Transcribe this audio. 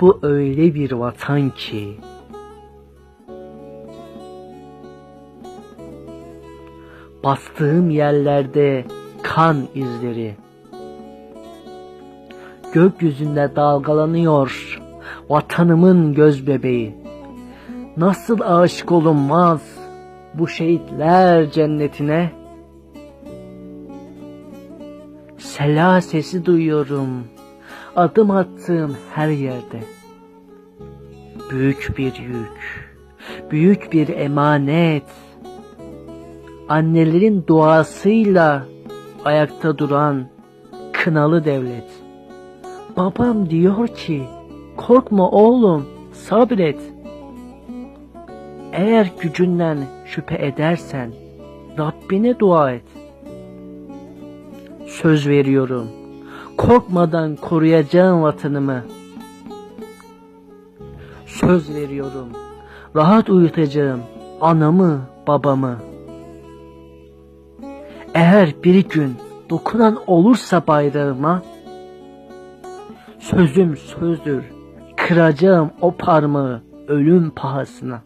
Bu öyle bir vatan ki bastığım yerlerde kan izleri gökyüzünde dalgalanıyor vatanımın göz bebeği. Nasıl aşık olunmaz bu şehitler cennetine? Sela sesi duyuyorum adım attığım her yerde. Büyük bir yük, büyük bir emanet. Annelerin duasıyla ayakta duran kınalı devlet. Babam diyor ki, korkma oğlum, sabret. Eğer gücünden şüphe edersen, Rabbine dua et. Söz veriyorum, korkmadan koruyacağım vatanımı. Söz veriyorum, rahat uyutacağım anamı, babamı. Eğer bir gün dokunan olursa bayrağıma, Sözüm sözdür, kıracağım o parmağı ölüm pahasına.